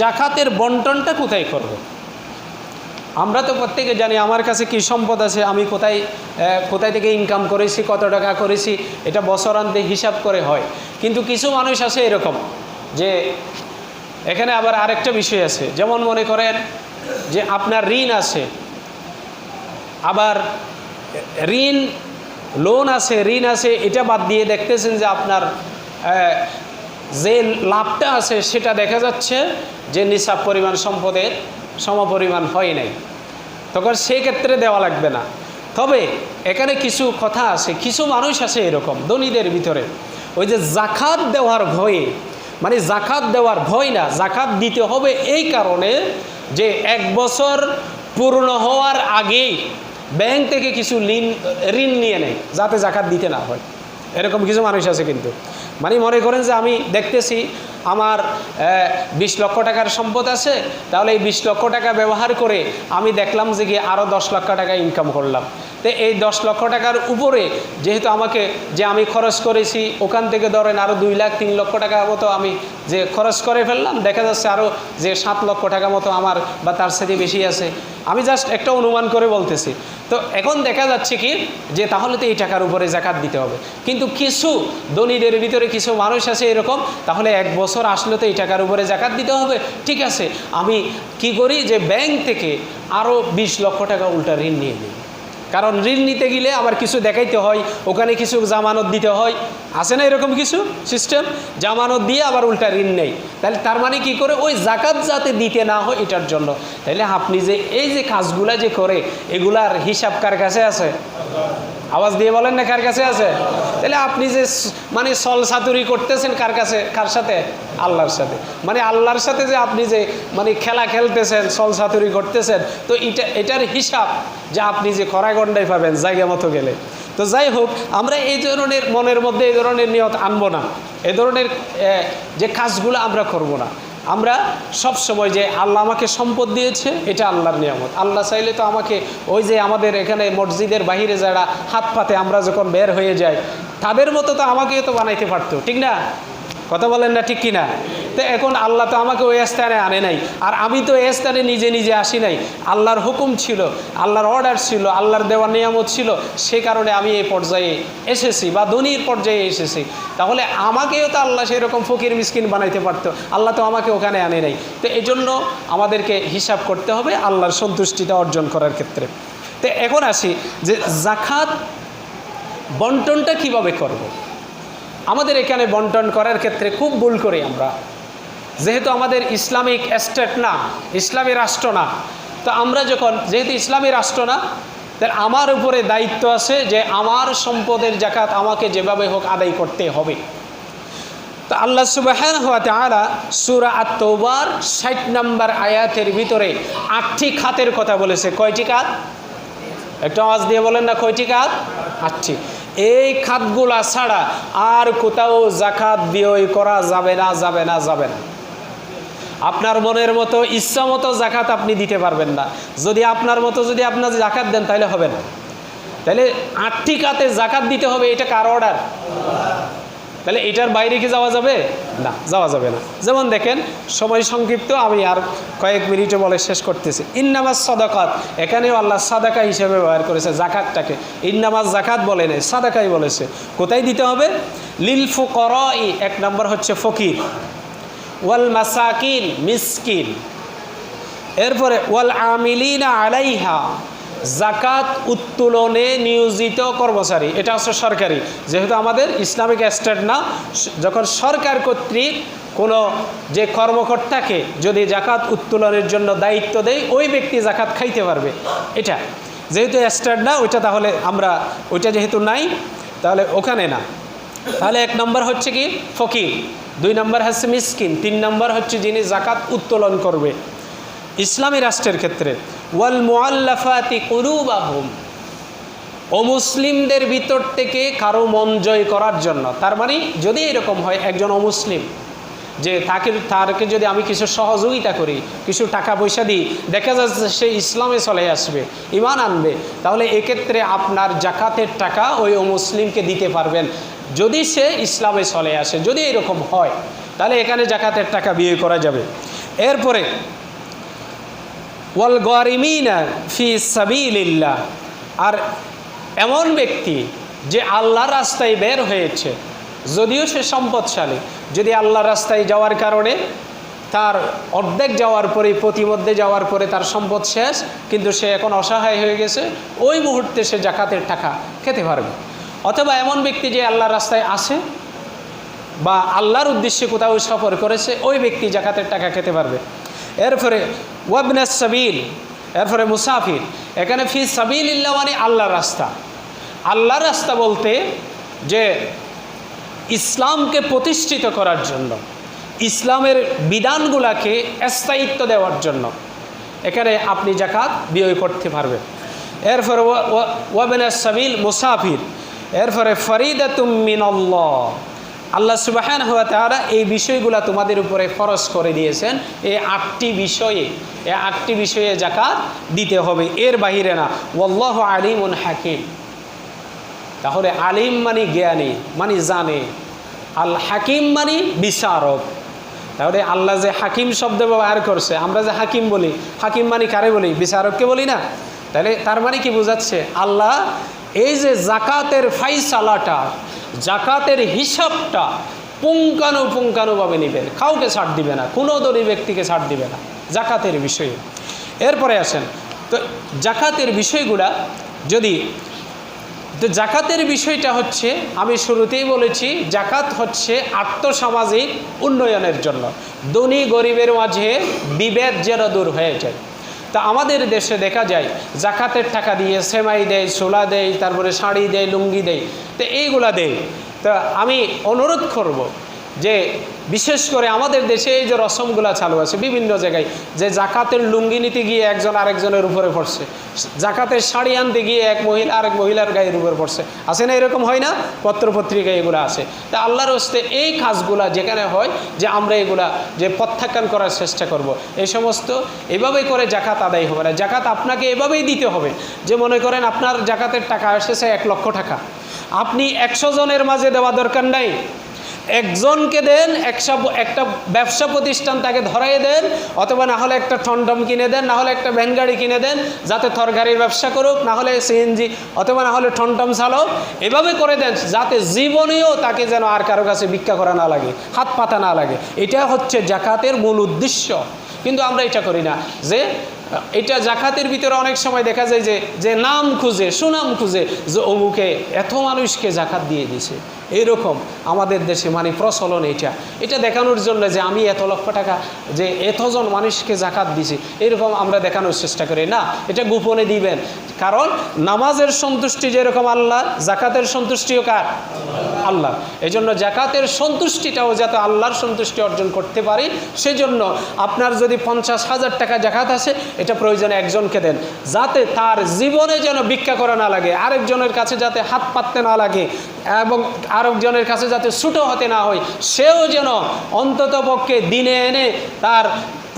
জাকাতের বন্টনটা কোথায় করব। আমরা তো প্রত্যেকে জানি আমার কাছে কি সম্পদ আছে, আমি কোথায় কোথায় থেকে ইনকাম করেছি, কত টাকা করেছি, এটা বছরান্তে হিসাব করে হয় কিন্তু কিছু মানুষ আছে এরকম যে, এখানে আবার আরেকটা বিষয় আছে যেমন মনে করেন যে আপনার ঋণ আছে, আবার ঋণ লোন আছে, ঋণ আছে, এটা বাদ দিয়ে দেখতেছেন যে আপনার যে লাভটা আছে সেটা দেখা যাচ্ছে যে নিসাব পরিমাণ সম্পদের সমপরিমাণ হয় নাই। তখন সেক্ষেত্রে দেওয়া লাগবে না। তবে এখানে কিছু কথা আছে, কিছু মানুষ আছে এরকম, ধনীদের ভিতরে। ওই যে জাকাত দেওয়ার ভয়ে মানে জাকাত দেওয়ার ভয় না, জাকাত দিতে হবে এই কারণে যে এক বছর পূর্ণ হওয়ার আগেই ব্যাংক থেকে কিছু ঋণ ঋণ নিয়ে নেয়, যাতে জাকাত দিতে না হয়। এরকম কিছু মানুষ আছে কিন্তু। মানে মনে করেন যে আমি দেখতেছি আমার বিশ লক্ষ টাকার সম্পদ আছে, তাহলে এই বিশ লক্ষ টাকা ব্যবহার করে আমি দেখলাম যে গিয়ে আরও দশ লক্ষ টাকা ইনকাম করলাম। তো এই দশ লক্ষ টাকার উপরে যেহেতু আমাকে যে আমি খরচ করেছি, ওখান থেকে ধরেন আরও দুই লাখ, তিন লক্ষ টাকা মতো আমি যে খরচ করে ফেললাম, দেখা যাচ্ছে আরও যে সাত লক্ষ টাকা মতো আমার বা তার সাথে বেশি আছে। আমি জাস্ট একটা অনুমান করে বলতেছি। তো এখন দেখা যাচ্ছে কি যে তাহলে তো এই টাকার উপরে জাকাত দিতে হবে। কিন্তু কিছু ধনীদের ভিতরে কিছু মানুষ আছে এরকম, তাহলে এক বছর আসলে তো এই টাকার উপরে জাকাত দিতে হবে। ঠিক আছে, আমি কি করি যে ব্যাংক থেকে আরও বিশ লক্ষ টাকা উল্টা ঋণ নিয়ে নিই। কারণ ঋণ নিতে গেলে আবার কিছু দেখাইতে হয়, ওখানে কিছু জামানত দিতে হয়। আছে না এরকম কিছু সিস্টেম জামানত দিয়ে আবার উল্টা ঋণ নেই তাহলে তার মানে কি করে? ওই জাকাত যাতে দিতে না হয় এটার জন্য। তাহলে আপনি যে, এই যে কাজগুলা যে করে, এগুলার হিসাব কার কাছে আছে? আওয়াজ দিয়ে বলেন না কার কাছে আছে? তাহলে আপনি যে মানে সল সাতুরি করতেছেন কার কাছে, কার সাথে? আল্লাহর সাথে। মানে আল্লাহর সাথে যে আপনি যে মানে খেলা খেলতেছেন, সল সাতুরি করতেছেন, তো এটা, এটার হিসাব যে আপনি যে খরাগণ্ডায় পাবেন, জায়গা মতো গেলে। তো যাই হোক, আমরা এই ধরনের মনের মধ্যে এই ধরনের নিয়ত আনব না। এ ধরনের যে কাজগুলো আমরা করব না। আমরা সব সময় যে আল্লাহ আমাকে সম্পদ দিয়েছে, এটা আল্লাহর নিয়ামত। আল্লাহ চাইলে তো আমাকে ওই যে আমাদের এখানে মসজিদের বাহিরে যারা হাত পাতে আমরা যখন বের হয়ে যাই, তাদের মতো তো আমাকে তো বানাইতে পারতো, ঠিক না? কথা বলেন না ঠিক কিনা? তো এখন আল্লাহ তো আমাকে ওই স্থানে আনে নাই। আর আমি তো এই স্থানে নিজে নিজে আসি নাই। আল্লাহর হুকুম ছিল, আল্লাহর অর্ডার ছিল, আল্লাহর দেওয়ার নিয়ামত ছিল, সে কারণে আমি এই পর্যায়ে এসেছি বা ধনির পর্যায়ে এসেছি। তাহলে আমাকেও তো আল্লাহ সেরকম ফকির মিসকিন বানাইতে পারতো। আল্লাহ তো আমাকে ওখানে আনে নাই। তো এই জন্য আমাদেরকে হিসাব করতে হবে আল্লাহর সন্তুষ্টিটা অর্জন করার ক্ষেত্রে। তো এখন আসি যে জাকাত বন্টনটা কীভাবে করব। আমাদের এখানে বন্টন করার ক্ষেত্রে খুব ভুল করি আমরা। যেহেতু আমাদের ইসলামিক স্টেট না, ইসলামী রাষ্ট্র না, তো আমরা যখন, যেহেতু ইসলামী রাষ্ট্র না তাহলে আমার উপরে দায়িত্ব আছে যে আমার সম্পদের জাকাত আমাকে যেভাবে হোক আদায় করতে হবে। তো আল্লাহ সুবাহান হওয়া তারা সুরা আত্মবার ষাট নম্বর আয়াতের ভিতরে আটটি খাতের কথা বলেছে। কয়টি খাত? একটু আওয়াজ দিয়ে বলেন না, কয়টি খাত? আটটি। এই খাতগুলা ছাড়া আর কোথাও জাকাত বিয় করা যাবে না যাবে না যাবে না। আপনার মনের মতো ইচ্ছা মতো জাকাত আপনি দিতে পারবেন না। যদি আপনার মতো যদি আপনার জাকাত দেন, তাহলে হবে না। তাহলে আটটি কাতে জাকাত দিতে হবে, এটা কার অর্ডার তাহলে এটার বাইরে কি যাওয়া যাবে? না, যাওয়া যাবে না। যেমন দেখেন, সময় সংক্ষিপ্ত, আমি আর কয়েক মিনিটে বলে শেষ করতেছি। ইন্নামাজ সাদাকাত, এখানেও আল্লাহ সাদাকা হিসেবে ব্যবহার করেছে জাকাতটাকে। ইন্নামাজ জাকাত বলে নেই, সাদাকাই বলেছে। কোথায় দিতে হবে? লিল ফুকরাই, এক নম্বর হচ্ছে ফকির। ওয়াল মাসাকিন মিসকিন। এরপরে ওয়াল আমিলিনা আলাইহা জাকাত উত্তোলনে নিয়োজিত কর্মচারী। এটা হচ্ছে সরকারি। যেহেতু আমাদের ইসলামিক স্টেট না, যখন সরকার কর্তৃক কোনো যে কর্মকর্তাকে যদি জাকাত উত্তোলনের জন্য দায়িত্ব দেয়, ওই ব্যক্তি জাকাত খাইতে পারবে। এটা। যেহেতু স্টেট না, ওইটা তাহলে আমরা, ওইটা যেহেতু নাই, তাহলে ওখানে না। তাহলে এক নম্বর হচ্ছে কি? ফকির। দুই নম্বর হচ্ছে মিসকিন, তিন নম্বর হচ্ছে যিনি জাকাত উত্তোলন করবে। ইসলামী রাষ্ট্রের ক্ষেত্রে, ওয়াল মোয়াল্লাফাতি কুলুবাহুম। অমুসলিমদের ভিতর থেকে কারও মন জয় করার জন্য। তার মানে যদি এরকম হয়, একজন অমুসলিম, যে তাকে, তারকে যদি আমি কিছু সহযোগিতা করি, কিছু টাকা পয়সা দিই, দেখা যাচ্ছে সে ইসলামে চলে আসবে ইমান আনবে, তাহলে এক্ষেত্রে আপনার জাকাতের টাকা ওই অমুসলিমকে দিতে পারবেন। যদি সে ইসলামে চলে আসে, যদি এরকম হয়, তাহলে এখানে জাকাতের টাকা বিয়ে করা যাবে। এরপরে, ওয়াল গরিমিনা ফি সাবিলিল্লাহ। আর এমন ব্যক্তি যে আল্লাহর রাস্তায় বের হয়েছে, যদিও সে সম্পদশালী, যদি আল্লাহর রাস্তায় যাওয়ার কারণে তার অর্ধেক যাওয়ার পরে, প্রতিমধ্যে যাওয়ার পরে তার সম্পদ শেষ, কিন্তু সে এখন অসহায় হয়ে গেছে, ওই মুহূর্তে সে জাকাতের টাকা খেতে পারবে। অথবা এমন ব্যক্তি যে আল্লাহর রাস্তায় আসে বা আল্লাহর উদ্দেশ্যে কোথাও সফর করেছে, ওই ব্যক্তি জাকাতের টাকা খেতে পারবে। এরপরে ওয়াবনাস সাবিল, এরপরে মুসাফির। এখানে ফি সাবিল ইল্লা মানে আল্লাহর রাস্তা। আল্লাহর রাস্তা বলতে যে ইসলামকে প্রতিষ্ঠিত করার জন্য, ইসলামের বিধানগুলাকে স্থায়িত্ব দেওয়ার জন্য এখানে আপনি জাকাত বিয় করতে পারবেন। এরপরে ওয়াবেন সাবিল, মুসাফির। এরপরে ফরিদাতুম মিনাল্লাহ। আল্লাহ সুবাহান হওয়া তারা এই বিষয়গুলো তোমাদের উপরে ফরজ করে দিয়েছেন। এই আটটি বিষয়ে এই আটটি বিষয়ে জাকাত দিতে হবে। এর বাহিরে না ওল্লাহ আলিমুন হাকিম। তাহলে আলিম মানে জ্ঞানী মানে জানে। আল হাকিম মানে বিচারক। তাহলে আল্লাহ যে হাকিম শব্দ ব্যবহার করছে, আমরা যে হাকিম বলি, হাকিম মানে কারে বলি? বিচারককে বলি না? তাহলে তার মানে কি বোঝাচ্ছে? আল্লাহ এই যে জাকাতের ফাইসালাটা, জাকাতের হিসাবটা পুঙ্কানু পুঙ্কানুভাবে নেবেন। কাউকে ছাড় দিবে না, কোনো দরি ব্যক্তিকে ছাড় দিবে না, জাকাতের বিষয়ে। এরপরে আসেন, তো জাকাতের বিষয়গুলা যদি, তো জাকাতের বিষয়টা হচ্ছে, আমি শুরুতেই বলেছি, জাকাত হচ্ছে আত্মসামাজিক উন্নয়নের জন্য। ধনী গরিবের মাঝে বিভেদ যেন দূর হয়ে যায়। তা আমাদের দেশে দেখা যায়, জাকাতের টাকা দিয়ে সেমাই দেয়, ছোলা দেয়, তারপরে শাড়ি দেয়, লুঙ্গি দেয়, তো এইগুলা দেয়। তা আমি অনুরোধ করব যে বিশেষ করে আমাদের দেশে এই যে রসমগুলা চালু আছে, বিভিন্ন জায়গায়, যে জাকাতের লুঙ্গি নিতে গিয়ে একজন আরেকজনের উপরে পড়ছে, জাকাতের শাড়ি আনতে গিয়ে এক মহিলা, আরেক মহিলার গায়ের উপরে পড়ছে, আছে না এরকম হয় না? পত্রপত্রিকায় এগুলো আছে। তা আল্লাহর হস্তে এই কাজগুলা যেখানে হয়, যে আমরা এগুলা যে প্রত্যাখ্যান করার চেষ্টা করব। এই সমস্ত এভাবেই করে জাকাত আদায় হবে না। জাকাত আপনাকে এভাবেই দিতে হবে, যে মনে করেন আপনার জাকাতের টাকা এসেছে এক লক্ষ টাকা। আপনি একশো জনের মাঝে দেওয়া দরকার নাই। একজনকে দেন একশো একটা ব্যবসা প্রতিষ্ঠান তাকে ধরাই দেন, অথবা না হলে একটা টমটম কিনে দেন, না হলে একটা ভ্যান গাড়ি কিনে দেন, যাতে তরকারির ব্যবসা করুক, না হলে সিএনজি অথবা না হলে টমটম চালক, এভাবে করে দেন, যাতে জীবনেও তাকে যেন আর কারও কাছে ভিক্ষা করা না লাগে, হাত পাতা না লাগে। এটা হচ্ছে জাকাতের মূল উদ্দেশ্য। কিন্তু আমরা এটা করি না যে এটা জাকাতের ভিতরে অনেক সময় দেখা যায় যে যে নাম খুঁজে, সুনাম খুঁজে, যে অমুকে এত মানুষকে জাকাত দিয়ে দিছে এরকম আমাদের দেশে মানে প্রচলন এটা। এটা দেখানোর জন্য যে আমি এত লক্ষ টাকা, যে এতজন মানুষকে জাকাত দিছি এরকম আমরা দেখানোর চেষ্টা করি। না, এটা গোপনে দিবেন। কারণ নামাজের সন্তুষ্টি যেরকম আল্লাহ, জাকাতের সন্তুষ্টিও কার? আল্লাহ। এই জন্য জাকাতের সন্তুষ্টিটাও যাতে আল্লাহর সন্তুষ্টি অর্জন করতে পারি, সেজন্য আপনার যদি পঞ্চাশ হাজার টাকা জাকাত আছে এটা প্রয়োজনে একজনকে দেন, যাতে তার জীবনে যেন ভিক্ষা করা না লাগে, আরেকজনের কাছে যাতে হাত পাততে না লাগে, এবং আরেকজনের কাছে যাতে ছুটো হতে না হয়, সেও যেন অন্তত পক্ষে দিনে এনে তার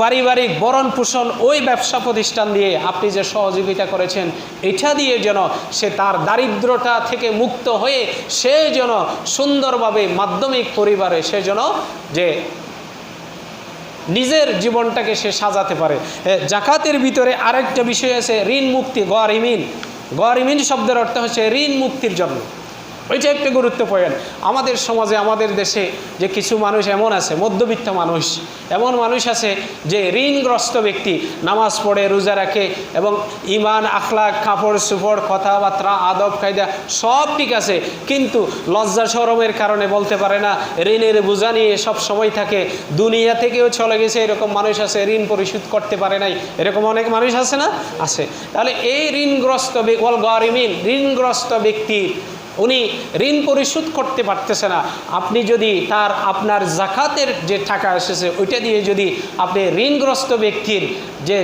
পারিবারিক বরণ পোষণ ওই ব্যবসা প্রতিষ্ঠান দিয়ে আপনি যে সহযোগিতা করেছেন, এটা দিয়ে যেন সে তার দারিদ্রতা থেকে মুক্ত হয়ে সে যেন সুন্দরভাবে মাধ্যমিক পরিবারে সে যেন যে নিজের জীবনটাকে সে সাজাতে পারে। জাকাতের ভিতরে আরেকটা বিষয় আছে, ঋণ মুক্তি, গরিমিন। গরিমিন শব্দের অর্থ হচ্ছে ঋণ মুক্তির জন্য। ওইটা একটা গুরুত্বপূর্ণ আমাদের সমাজে, আমাদের দেশে যে কিছু মানুষ এমন আছে, মধ্যবিত্ত মানুষ, এমন মানুষ আছে যে ঋণগ্রস্ত ব্যক্তি, নামাজ পড়ে, রোজা রাখে এবং ইমান আখলাক কাপড়, সুপড়, কথাবার্তা, আদব, কায়দা সব ঠিক আছে, কিন্তু লজ্জা, সরমের কারণে বলতে পারে না, ঋণের বোঝা নিয়ে সব সময় থাকে, দুনিয়া থেকেও চলে গেছে, এরকম মানুষ আছে, ঋণ পরিশোধ করতে পারে নাই, এরকম অনেক মানুষ আছে না? আছে। তাহলে এই ঋণগ্রস্ত ঋণগ্রস্ত ব্যক্তির উনি ঋণ পরিশোধ করতে পারতেছে না। আপনি যদি তার, আপনার জাকাতের যে টাকা এসেছে, ওইটা দিয়ে যদি আপনি ঋণগ্রস্ত ব্যক্তির যে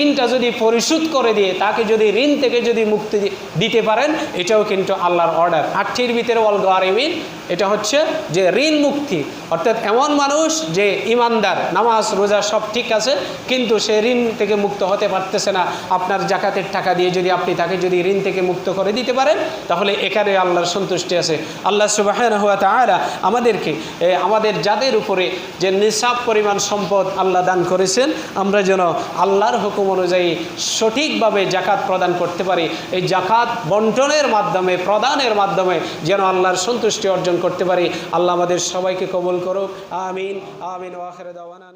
ঋণটা যদি পরিশোধ করে দিয়ে, তাকে যদি ঋণ থেকে যদি মুক্তি দিতে পারেন, এটাও কিন্তু আল্লাহর অর্ডার আটটির ভিতরে অল গারিমিন এটা হচ্ছে যে ঋণ মুক্তি। অর্থাৎ এমন মানুষ যে ইমানদার, নামাজ, রোজা সব ঠিক আছে, কিন্তু সে ঋণ থেকে মুক্ত হতে পারতেছে না। আপনার জাকাতের টাকা দিয়ে যদি আপনি তাকে যদি ঋণ থেকে মুক্ত করে দিতে পারেন, তাহলে এখানে আল্লাহ আল্লাহর সন্তুষ্টি আছে। আল্লাহ সুবাহ হুয়া তাহারা আমাদেরকে আমাদের যাদের উপরে যে নিসাব পরিমাণ সম্পদ আল্লাহ দান করেছেন, আমরা যেন আল্লাহর হুকুম অনুযায়ী সঠিকভাবে জাকাত প্রদান করতে পারি। এই জাকাত বন্টনের মাধ্যমে, প্রদানের মাধ্যমে যেন আল্লাহর সন্তুষ্টি অর্জন করতে পারি। আল্লাহ আমাদের সবাইকে কবল করুক। আমিন আমিন ওয়াখের দাওয়ানা।